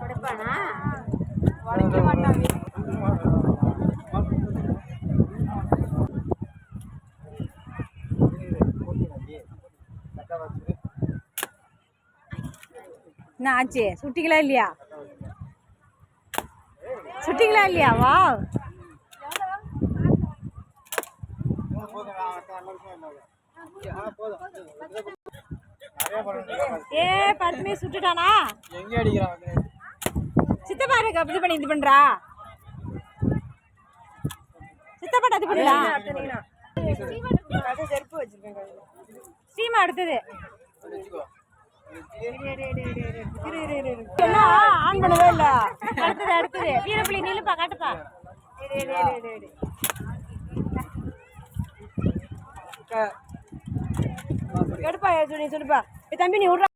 கொடுப்பானா? உடைக்க மாட்டாங்க என்ன ஆச்சு? சுட்டிங்களா இல்லையா? சுட்டிங்களா இல்லையா? வா ஏ பத்மி சுட்டுட்டானா? எங்க அடிக்கிறான் சித்தப்பா இருக்கு இது பண்ணி இது பண்றா? சித்தப்பாட்ட இது பண்ணுடா செருப்பு வச்சிருக்கேன் ஸ்ரீமா அடுத்தது. என்ன? ஆன் பண்ணவே இல்ல. அடுத்தது அடுத்தது. காட்டுப்பா. எடுப்பா சுடி சுடுப்பா. தம்பி நீ விட்றா.